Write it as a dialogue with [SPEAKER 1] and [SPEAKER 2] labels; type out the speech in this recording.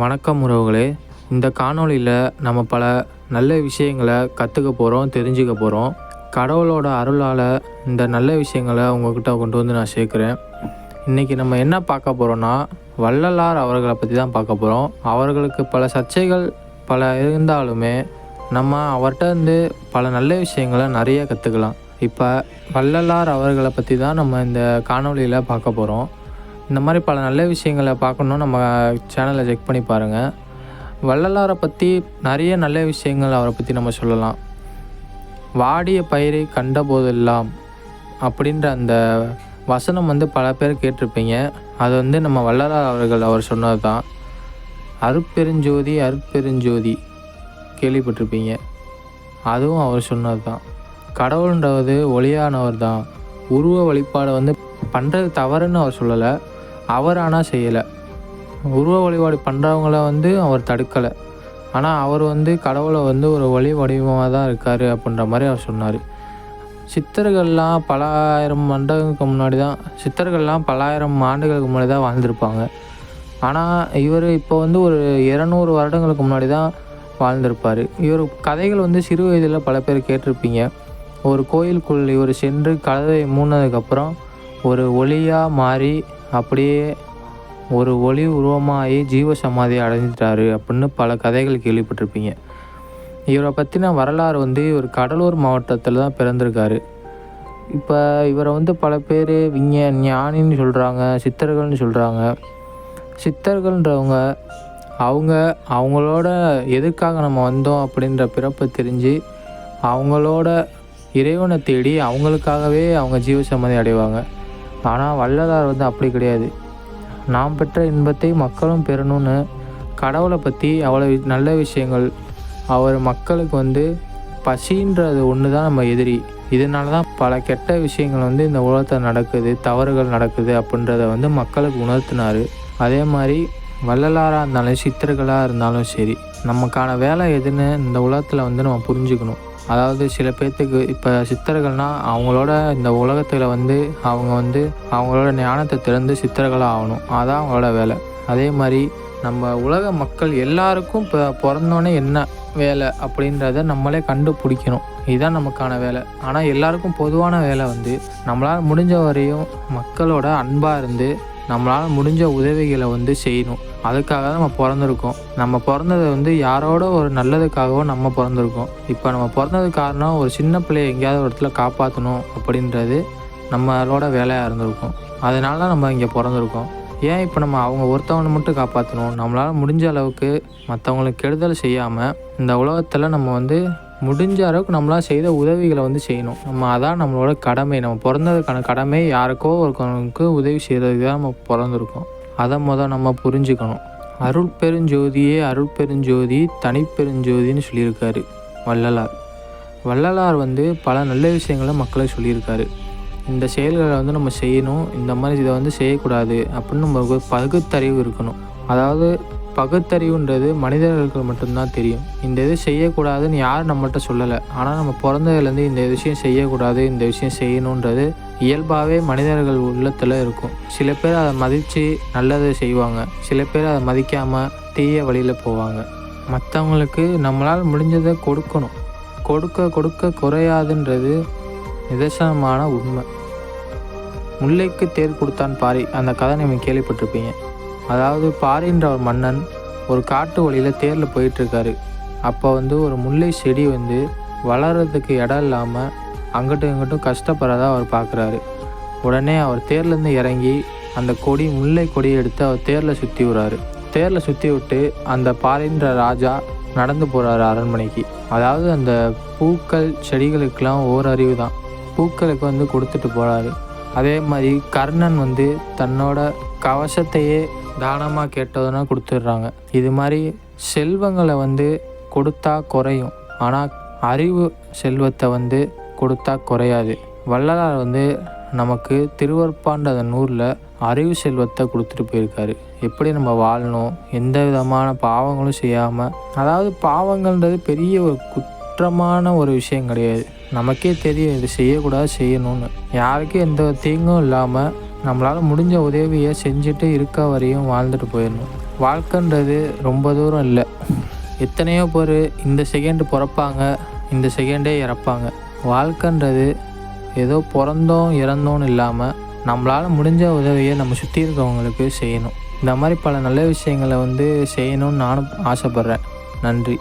[SPEAKER 1] வணக்கம் உறவுகளே. இந்த காணொளியில் நம்ம பல நல்ல விஷயங்களை கற்றுக்க போகிறோம் தெரிஞ்சுக்க போகிறோம் கடவுளோட அருளால் இந்த நல்ல விஷயங்களை உங்ககிட்ட கொண்டு வந்து நான் சேர்க்குறேன். இன்றைக்கி நம்ம என்ன பார்க்க போகிறோன்னா வள்ளலார் அவர்களை பற்றி தான் பார்க்க போகிறோம் அவர்களுக்கு பல சர்ச்சைகள் பல இருந்தாலுமே நம்ம அவர்கிட்ட இருந்து பல நல்ல விஷயங்களை நிறைய கற்றுக்கலாம் இப்போ வள்ளலார் அவர்களை பற்றி தான் நம்ம இந்த காணொளியில் பார்க்க போகிறோம் இந்த மாதிரி பல நல்ல விஷயங்களை பார்க்கணும் நம்ம சேனலை செக் பண்ணி பாருங்கள் வள்ளலாரை பற்றி நிறைய நல்ல விஷயங்கள் அவரை பற்றி நம்ம சொல்லலாம். வாடிய பயிரை கண்ட போதெல்லாம் அப்படின்ற அந்த வசனம் வந்து பல பேர் கேட்டிருப்பீங்க. அது வந்து நம்ம வள்ளலார் அவர்கள் அவர் சொன்னது தான் அருட்பெருஞ்சோதி அருட்பெருஞ்சோதி கேள்விப்பட்டிருப்பீங்க. அதுவும் அவர் சொன்னது தான் கடவுள்ன்றது ஒளியானவர் தான் உருவ வழிபாடை வந்து பண்ணுறது தவறுன்னு அவர் சொல்லலை. அவர் ஆனால் செய்யலை. உருவ வழிபாடு பண்ணுறவங்கள வந்து அவர் தடுக்கலை. ஆனால் அவர் வந்து கடவுளை வந்து ஒரு ஒளி வடிவமாக தான் இருக்கார் அப்படின்ற மாதிரி அவர் சொன்னார். சித்தர்கள்லாம் பல ஆயிரம் ஆண்டுகளுக்கு முன்னாடி தான் சித்தர்கள்லாம் பல ஆயிரம் ஆண்டுகளுக்கு முன்னாடி தான் வாழ்ந்திருப்பாங்க. ஆனால் இவர் இப்போ வந்து ஒரு இரநூறு வருடங்களுக்கு முன்னாடி தான் வாழ்ந்திருப்பார். இவர் கதைகள் வந்து சிறு வயதில் பல பேர் கேட்டிருப்பீங்க. ஒரு கோயிலுக்குள் இவர் சென்று கதவை மூடினதுக்கப்புறம் ஒரு ஒளியாக மாறி அப்படியே ஒரு ஒளி உருவமாகி ஜீவ சமாதி அடைஞ்சிட்டாரு அப்படின்னு பல கதைகள் கேள்விப்பட்டிருப்பீங்க. இவரை பற்றின வரலாறு வந்து இவர் கடலூர் மாவட்டத்தில் தான் பிறந்திருக்காரு. இப்போ இவரை வந்து பல பேர் விஞ்ஞ ஞானின்னு சொல்கிறாங்க சித்தர்கள்னு சொல்கிறாங்க சித்தர்கள்ன்றவங்க அவங்க அவங்களோட எதுக்காக நம்ம வந்தோம் அப்படின்ற பிறப்பை தெரிஞ்சு அவங்களோட இறைவனை தேடி அவங்களுக்காகவே அவங்க ஜீவசம்மதி அடைவாங்க. ஆனால் வள்ளலார் வந்து அப்படி கிடையாது. நாம் பெற்ற இன்பத்தை மக்களும் பெறணும்னு கடவுளை பற்றி அவ்வளோ நல்ல விஷயங்கள். அவர் மக்களுக்கு வந்து பசின்றது ஒன்று தான் நம்ம எதிரி. இதனால தான் பல கெட்ட விஷயங்கள் வந்து இந்த உலகத்தில் நடக்குது தவறுகள் நடக்குது அப்படின்றத வந்து மக்களுக்கு உணர்த்தினார். அதே மாதிரி வள்ளலாராக இருந்தாலும் சித்தர்களாக இருந்தாலும் சரி நமக்கான வேலை எதுன்னு இந்த உலகத்தில் வந்து நம்ம புரிஞ்சுக்கணும். அதாவது சில பேர்த்துக்கு இப்போ சித்தர்கள்னால் அவங்களோட இந்த உலகத்தில் வந்து அவங்க வந்து அவங்களோட ஞானத்தை திறந்து சித்தர்களாக ஆகணும். அதான் அவங்களோட வேலை. அதே மாதிரி நம்ம உலக மக்கள் எல்லாருக்கும் இப்போ பிறந்தோன்னே என்ன வேலை அப்படின்றத நம்மளே கண்டுபிடிக்கணும். இதுதான் நமக்கான வேலை. ஆனால் எல்லாருக்கும் பொதுவான வேலை வந்து நம்மளால் முடிஞ்ச வரையும் மக்களோட அன்பாக இருந்து நம்மளால் முடிஞ்ச உதவிகளை வந்து செய்யணும். அதுக்காக தான் நம்ம பிறந்திருக்கோம். நம்ம பிறந்தது வந்து யாரோட ஒரு நல்லதுக்காகவும் நம்ம பிறந்திருக்கோம். இப்போ நம்ம பிறந்தது காரணம் ஒரு சின்ன பிள்ளைய எங்கேயாவது ஒரு இடத்துல காப்பாற்றணும் அப்படின்றது நம்மளோட வேலையாக இருந்திருக்கும். அதனால தான் நம்ம இங்கே பிறந்திருக்கோம். ஏன் இப்போ நம்ம அவங்க ஒருத்தவங்களை மட்டும் காப்பாற்றணும் நம்மளால் முடிஞ்ச அளவுக்கு மற்றவங்களுக்கு கெடுதல் செய்யாமல் இந்த உலகத்தில் நம்ம வந்து முடிஞ்ச அளவுக்கு நம்மளால் செய்த உதவிகளை வந்து செய்யணும். நம்ம அதான் நம்மளோட கடமை. நம்ம பிறந்ததுக்கான கடமை யாருக்கோ ஒருத்தவங்களுக்கு உதவி செய்கிறதுக்கு தான் நம்ம பிறந்திருக்கோம். அதை மொதல் நம்ம புரிஞ்சுக்கணும். அருள் பெருஞ்சோதியே அருள் பெருஞ்சோதி தனிப்பெருஞ்சோதின்னு சொல்லியிருக்காரு வள்ளலார். வள்ளலார் வந்து பல நல்ல விஷயங்களை மக்களை சொல்லியிருக்காரு. இந்த செயல்களை வந்து நம்ம செய்யணும் இந்த மாதிரி இதை வந்து செய்யக்கூடாது அப்படின்னு நம்ம பகுத்தறிவு இருக்கணும். அதாவது பகுத்தறிவுன்றது மனிதர்களுக்கு மட்டும்தான் தெரியும். இந்த இது செய்யக்கூடாதுன்னு யாரும் நம்மகிட்ட சொல்லலை. ஆனால் நம்ம பிறந்ததுலேருந்து இந்த விஷயம் செய்யக்கூடாது இந்த விஷயம் செய்யணுன்றது இயல்பாகவே மனிதர்கள் உள்ளத்தில் இருக்கும். சில பேர் அதை மதித்து நல்லதை செய்வாங்க. சில பேர் அதை மதிக்காமல் தீய வழியில் போவாங்க. மற்றவங்களுக்கு நம்மளால் முடிஞ்சதை கொடுக்கணும். கொடுக்க கொடுக்க குறையாதுன்றது நிதர்சனமான உண்மை. முல்லைக்கு தேர் கொடுத்தான் பாரி அந்த கதை நீங்கள் கேள்விப்பட்டிருப்பீங்க. அதாவது பாரின்ற ஒரு மன்னன் ஒரு காட்டு வழியில் தேரில் போயிட்டுருக்காரு. அப்போ வந்து ஒரு முல்லை செடி வந்து வளர்கிறதுக்கு இடம் இல்லாமல் அங்கிட்டும் இங்கிட்டும் கஷ்டப்படுறதா அவர் பார்க்குறாரு உடனே அவர் தேர்லேருந்து இறங்கி அந்த கொடி முல்லை கொடியை எடுத்து அவர் தேரில் சுற்றி விடுறாரு. தேரில் சுற்றி விட்டு அந்த பாரின்ற ராஜா நடந்து போகிறாரு அரண்மனைக்கு. அதாவது அந்த பூக்கள் செடிகளுக்கெல்லாம் ஓரறிவு தான். பூக்களுக்கு வந்து கொடுத்துட்டு போகிறாரு அதே மாதிரி கர்ணன் வந்து தன்னோட கவசத்தையே தானமாக கேட்டதுன்னா கொடுத்துட்றாங்க. இது மாதிரி செல்வங்களை வந்து கொடுத்தா குறையும். ஆனால் அறிவு செல்வத்தை வந்து கொடுத்தா குறையாது. வள்ளலார் வந்து நமக்கு திருவற்பான்ற அந்த நூறில் அறிவு செல்வத்தை கொடுத்துட்டு போயிருக்காரு. எப்படி நம்ம வாழணும் எந்த விதமான பாவங்களும் செய்யாமல் அதாவது பாவங்கள்ன்றது பெரிய ஒரு குற்றமான ஒரு விஷயம் கிடையாது. நமக்கே தெரியும் இது செய்யக்கூடாது செய்யணும்னு. யாருக்கும் எந்த தீங்கும் இல்லாமல் நம்மளால் முடிஞ்ச உதவியை செஞ்சுட்டு இருக்க வரையும் வாழ்ந்துட்டு போயிடணும். வாழ்க்கைன்றது ரொம்ப தூரம் இல்லை. எத்தனையோ பேர் இந்த செகண்டு பிறப்பாங்க இந்த செகண்டே இறப்பாங்க. வாழ்க்கைன்றது ஏதோ பிறந்தோம் இறந்தோன்னு இல்லாமல் நம்மளால் முடிஞ்ச உதவியை நம்ம சுற்றி இருக்கவங்களுக்கு செய்யணும். இந்த மாதிரி பல நல்ல விஷயங்களை வந்து செய்யணும்னு நானும் ஆசைப்பட்றேன். நன்றி.